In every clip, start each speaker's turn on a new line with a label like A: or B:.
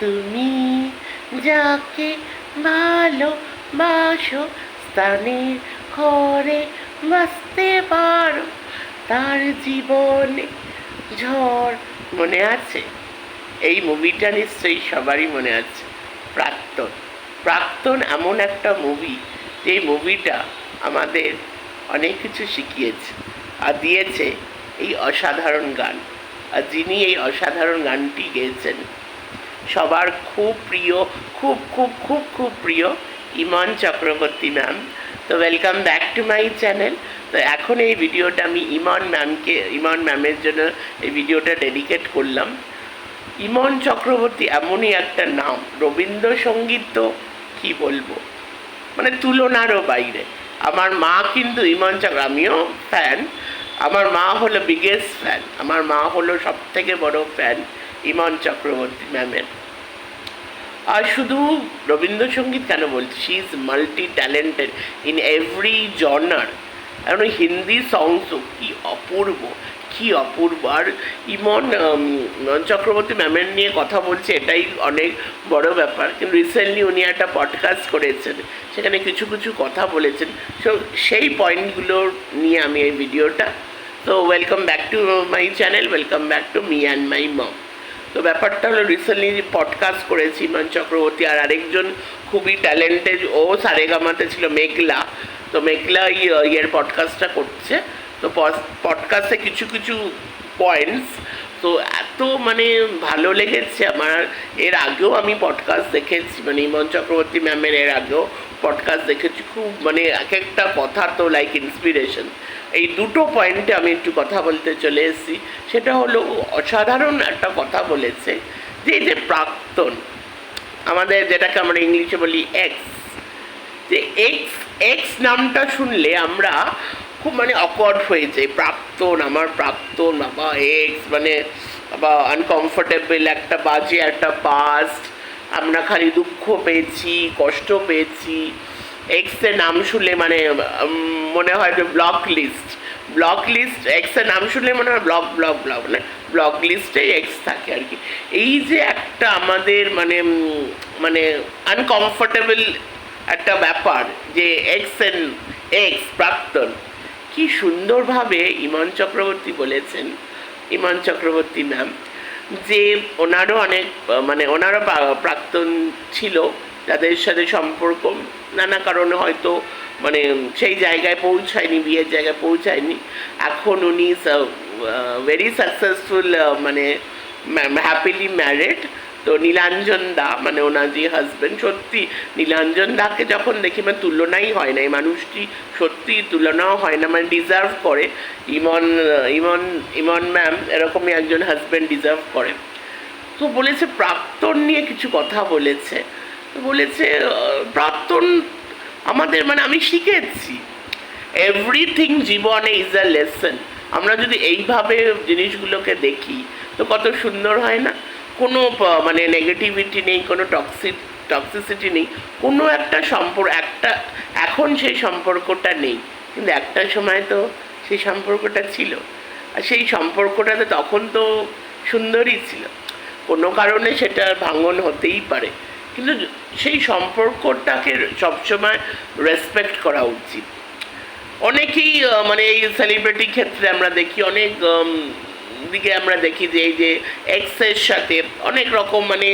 A: তুমি যাকে ভালোবাসো স্থানের ঘরে বাঁচতে পারো। তার জীবনে ঝড় মনে আছে? এই মুভিটা নিশ্চয়ই সবারই মনে আছে। প্রাক্তন। প্রাক্তন এমন একটা মুভি যে মুভিটা আমাদের অনেক কিছু শিখিয়েছে আর দিয়েছে এই অসাধারণ গান। আর যিনি এই অসাধারণ গানটি গেয়েছেন সবার খুব প্রিয়, খুব খুব খুব খুব প্রিয় ইমন চক্রবর্তী ম্যাম। তো welcome back to my channel তো এখন এই ভিডিওটা আমি ইমন ম্যামকে, ইমন ম্যামের জন্য এই ভিডিওটা ডেডিকেট করলাম। ইমন চক্রবর্তী এমনই একটা নাম, রবীন্দ্রসঙ্গীত তো কী বলব? মানে তুলনারও বাইরে। আমার মা কিন্তু ইমন চক্র, আমিও ফ্যান আমার মা হলো বিগেস্ট ফ্যান আমার মা হলো সব থেকে বড় ফ্যান ইমন চক্রবর্তী ম্যামের। আর শুধু রবীন্দ্রসঙ্গীত কেন বলছি? She is multi talented in every genre কারণ ওই হিন্দি সংসও কী অপূর্ব, কি অপূর্ব। আর ইমন চক্রবর্তী ম্যামের নিয়ে কথা বলছে, এটাই অনেক বড় ব্যাপার। কিন্তু রিসেন্টলি উনি একটা পডকাস্ট করেছেন, সেখানে কিছু কিছু কথা বলেছেন। সো সেই পয়েন্টগুলো নিয়ে আমি এই ভিডিওটা তো welcome back to my channel welcome back to me and my mom তো ব্যাপারটা হলো রিসেন্টলি পডকাস্ট করেছি ইমান চক্রবর্তী আর আরেকজন খুবই ট্যালেন্টেড ও সারেগামাতে ছিল, মেঘলা। তো মেঘলা ইয়ের পডকাস্টটা করছে। তো পডকাস্টে কিছু কিছু পয়েন্টস তো এত মানে ভালো লেগেছে আমার। এর আগেও আমি পডকাস্ট দেখেছি মানে ইমন চক্রবর্তী ম্যামের এর আগেও পডকাস্ট দেখেছি। খুব মানে এক একটা কথা তো লাইক ইন্সপিরেশন এই দুটো পয়েন্টে আমি একটু কথা বলতে চলে এসেছি। সেটা হলো, অসাধারণ একটা কথা বলেছে যে যে প্রাক্তন, আমাদের যেটাকে আমরা ইংলিশে বলি এক্স যে এক্স এক্স নামটা শুনলে আমরা খুব মানে অকওয়ার্ড হয়ে যাই। প্রাক্তন, আমার প্রাক্তন, বাবা এক্স মানে বা আনকমফোর্টেবল একটা বাজে, একটা পাস্ট আমরা খালি দুঃখ পেয়েছি, কষ্ট পেয়েছি। এক্সের নাম শুনলে মানে মনে হয় যে ব্লক লিস্ট ব্লক লিস্ট এক্সের নাম শুনলে মনে হয় ব্লক ব্লক ব্লক মানে ব্লক লিস্টে এক্স থাকে আর কি। এই যে একটা আমাদের মানে মানে আনকমফোর্টেবল একটা ব্যাপার যে এক্স এন এক্স প্রাক্তন, কি সুন্দরভাবে ইমন চক্রবর্তী বলেছেন, ইমন চক্রবর্তী ম্যাম যে ওনারও অনেক মানে ওনারও প্রাক্তন ছিল। যাদের সাথে সম্পর্ক। নানা কারণে হয়তো মানে সেই জায়গায় পৌঁছায়নি, বিয়ের জায়গায় পৌঁছায়নি। এখন উনি ভেরি সাকসেসফুল মানে হ্যাপিলি ম্যারিড তো নীলাঞ্জন দা মানে ওনার যে হাজব্যান্ড সত্যি নীলাঞ্জন দাকে যখন দেখি মানে তুলনাই হয় না। এই মানুষটি সত্যি তুলনাও হয় না মানে ডিজার্ভ করে। ইমন ইমন ইমন ম্যাম এরকমই একজন হাজব্যান্ড ডিজার্ভ করে। তো বলেছে, প্রাক্তন নিয়ে কিছু কথা বলেছে। বলেছে প্রাক্তন আমাদের মানে আমি শিখেছি। এভরিথিং জীবনে ইজ আ লেসন আমরা যদি এইভাবে জিনিসগুলোকে দেখি, তো কত সুন্দর হয় না? কোনো মানে নেগেটিভিটি নেই, কোনো টক্সিক টক্সিসিটি নেই। কোনো একটা সম্পর্ক একটা, এখন সেই সম্পর্কটা নেই। কিন্তু একটা সময় তো সেই সম্পর্কটা ছিল। আর সেই সম্পর্কটা তো তখন তো সুন্দরই ছিল। কোনো কারণে সেটা ভাঙন হতেই পারে। কিন্তু সেই সম্পর্কটাকে সবসময় রেসপেক্ট করা উচিত। অনেকেই মানে এই সেলিব্রিটি ক্ষেত্রে আমরা দেখি, অনেক দিকে আমরা দেখি যে এই যে এক্সের সাথে অনেক রকম মানে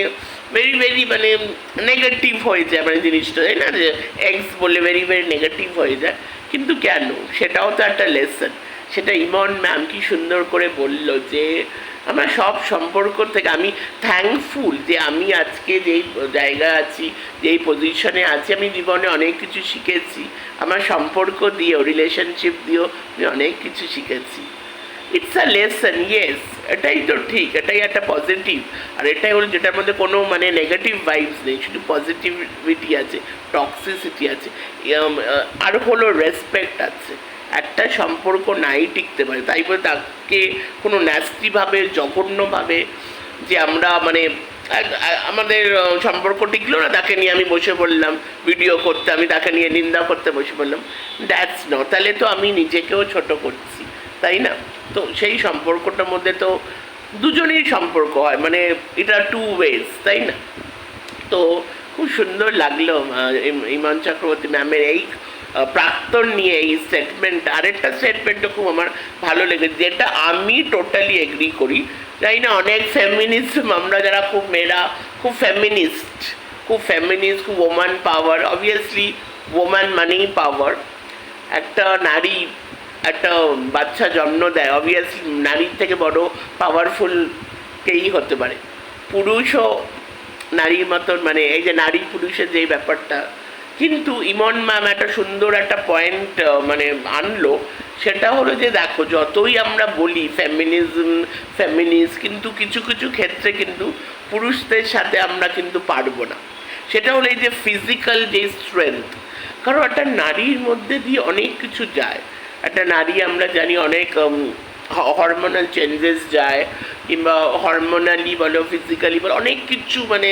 A: ভেরি ভেরি মানে নেগেটিভ হয়ে যায় মানে জিনিসটা, তাই না? যে এক্স বলে ভেরি ভেরি নেগেটিভ হয়ে যায়। কিন্তু কেন? সেটাও তো একটা লেসন সেটা ইমন ম্যাম কি সুন্দর করে বলল যে, আমার সব সম্পর্ক থেকে, আমি থ্যাঙ্কফুল যে আমি আজকে যেই জায়গায় আছি, যেই পজিশনে আছি, আমি জীবনে অনেক কিছু শিখেছি। আমার সম্পর্ক দিয়েও রিলেশনশিপ দিয়েও, আমি অনেক কিছু শিখেছি। ইটস আ লেসন ইয়েস এটাই তো ঠিক, এটাই একটা পজিটিভ আর এটাই হলো যেটার মধ্যে কোনো মানে নেগেটিভ ভাইবস নেই, শুধু পজিটিভিটি আছে টক্সিসিটি আছে আর হলো রেসপেক্ট আছে। একটা সম্পর্ক নাই টিকতে পারে। তাই বলে তাকে কোনো ন্যাস্তিভাবে জঘন্যভাবে যে আমরা মানে আমাদের সম্পর্ক টিকলো না, তাকে নিয়ে আমি বসে পড়লাম ভিডিও করতে, আমি তাকে নিয়ে নিন্দা করতে বসে পড়লাম। দ্যাটস ন তাহলে তো আমি নিজেকেও ছোট করছি, তাই না? তো সেই সম্পর্কটার মধ্যে তো দুজনেরই সম্পর্ক হয় মানে এটা টু ওয়েজ তাই না? তো খুব সুন্দর লাগল ইমন চক্রবর্তী ম্যামের এই প্রাক্তন নিয়ে এই স্টেটমেন্ট আরেকটা স্টেটমেন্টও খুব আমার ভালো লেগেছে, যেটা আমি টোটালি এগ্রি করি। জানি না, অনেক ফেমিনিজম আমরা যারা খুব মেয়েরা, খুব ফেমিনিস্ট খুব ফেমিনিস্ট খুব ওমান পাওয়ার অবভিয়াসলি ওমান মানেই পাওয়ার একটা নারী, একটা বাচ্চা জন্ম দেয় অবভিয়াসলি নারীর থেকে বড় পাওয়ারফুল কেই হতে পারে। পুরুষও নারীর মতন মানে এই যে নারী পুরুষের যে ব্যাপারটা কিন্তু ইমন ম্যাম একটা সুন্দর একটা পয়েন্ট মানে আনলো। সেটা হলো যে দেখো, যতই আমরা বলি ফেমিনিজম ফেমিনিস্ট কিন্তু কিছু কিছু ক্ষেত্রে কিন্তু পুরুষদের সাথে আমরা কিন্তু পারব না। সেটা হলো এই যে ফিজিক্যাল যে স্ট্রেংথ কারণ একটা নারীর মধ্যে দিয়ে অনেক কিছু যায়। একটা নারী আমরা জানি অনেক হরমোনাল চেঞ্জেস যায়, কিংবা হরমোনালি বলো ফিজিক্যালি বলো, অনেক কিছু মানে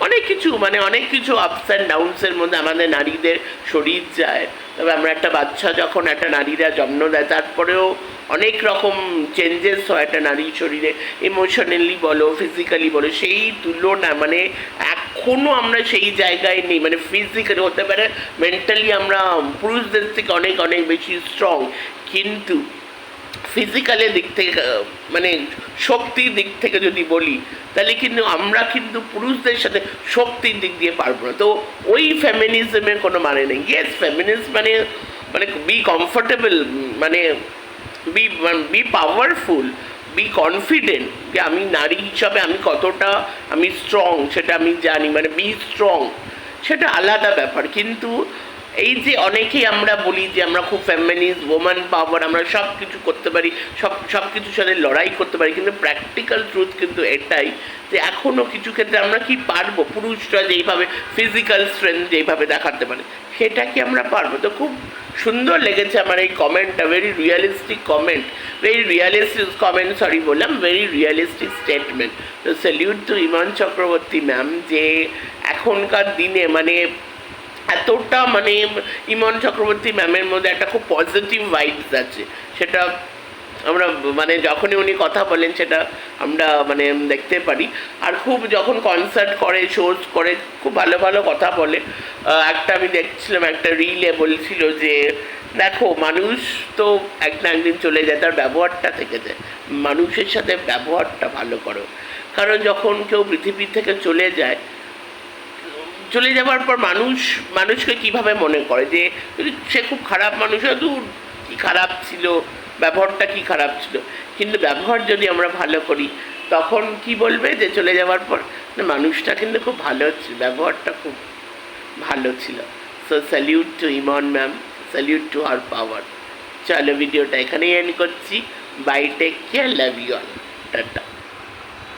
A: অনেক কিছু মানে অনেক কিছু আপস অ্যান্ড ডাউনসের মধ্যে আমাদের নারীদের শরীর যায়। তবে আমরা একটা বাচ্চা যখন, একটা নারীরা জন্ম দেয়, তারপরেও অনেক রকম চেঞ্জেস হয় একটা নারীর শরীরে। ইমোশনালি বলো ফিজিক্যালি বলো, সেই তুলনা মানে এখনও আমরা সেই জায়গায় নেই। মানে ফিজিক্যালি হতে পারে মেন্টালি আমরা পুরুষদের থেকে অনেক অনেক বেশি স্ট্রং কিন্তু ফিজিক্যালের দিক থেকে মানে শক্তির দিক থেকে যদি বলি, তাহলে কিন্তু আমরা কিন্তু পুরুষদের সাথে শক্তির দিক দিয়ে পারব না। তো ওই ফেমিনিজমের কোনো মানে নেই। ইয়েস ফেমিনিজম মানে মানে বি কমফোর্টেবল মানে be be powerful be confident যে আমি নারী হিসাবে আমি কতটা, আমি স্ট্রং সেটা আমি জানি। মানে বি স্ট্রং সেটা আলাদা ব্যাপার। কিন্তু এই যে অনেকেই আমরা বলি যে আমরা খুব ফেমিনিস্ট ওমান পাওয়ার আমরা সব কিছু করতে পারি, সব সব কিছুর সাথে লড়াই করতে পারি, কিন্তু প্র্যাকটিক্যাল ট্রুথ কিন্তু এটাই যে এখনও কিছু ক্ষেত্রে আমরা কি পারব? পুরুষরা যেইভাবে ফিজিক্যাল স্ট্রেংথ যেইভাবে দেখাতে পারে, সেটা কি আমরা পারব? তো খুব সুন্দর লেগেছে আমার এই কমেন্টটা very realistic comment very realistic comment sorry বললাম ভেরি রিয়েলিস্টিক স্টেটমেন্ট তো salute to Iman Chakraborty ma'am যে এখনকার দিনে মানে এতটা মানে ইমন চক্রবর্তী ম্যামের মধ্যে একটা খুব পজিটিভ ভাইবস আছে। সেটা আমরা মানে যখনই উনি কথা বলেন সেটা আমরা মানে দেখতে পারি। আর খুব যখন কনসার্ট করে শোজ করে, খুব ভালো ভালো কথা বলে। একটা আমি দেখছিলাম, একটা রিলে বলছিল যে, দেখো, মানুষ তো এক না একদিন চলে যায়, তার ব্যবহারটা থেকে যায়। মানুষের সাথে ব্যবহারটা ভালো করো। কারণ যখন কেউ পৃথিবী থেকে চলে যায় চলে যাওয়ার পর মানুষ, মানুষকে কীভাবে মনে করে যে সে খুব খারাপ মানুষ হয়, দূর কি খারাপ ছিল, ব্যবহারটা কি খারাপ ছিল? কিন্তু ব্যবহার যদি আমরা ভালো করি, তখন কি বলবে যে চলে যাওয়ার পর? মানুষটা কিন্তু খুব ভালো ছিল, ব্যবহারটা খুব ভালো ছিল। So salute to Imon ma'am salute to our power চলো ভিডিওটা এখানেই এন্ড করছি। Bye take care love you all tata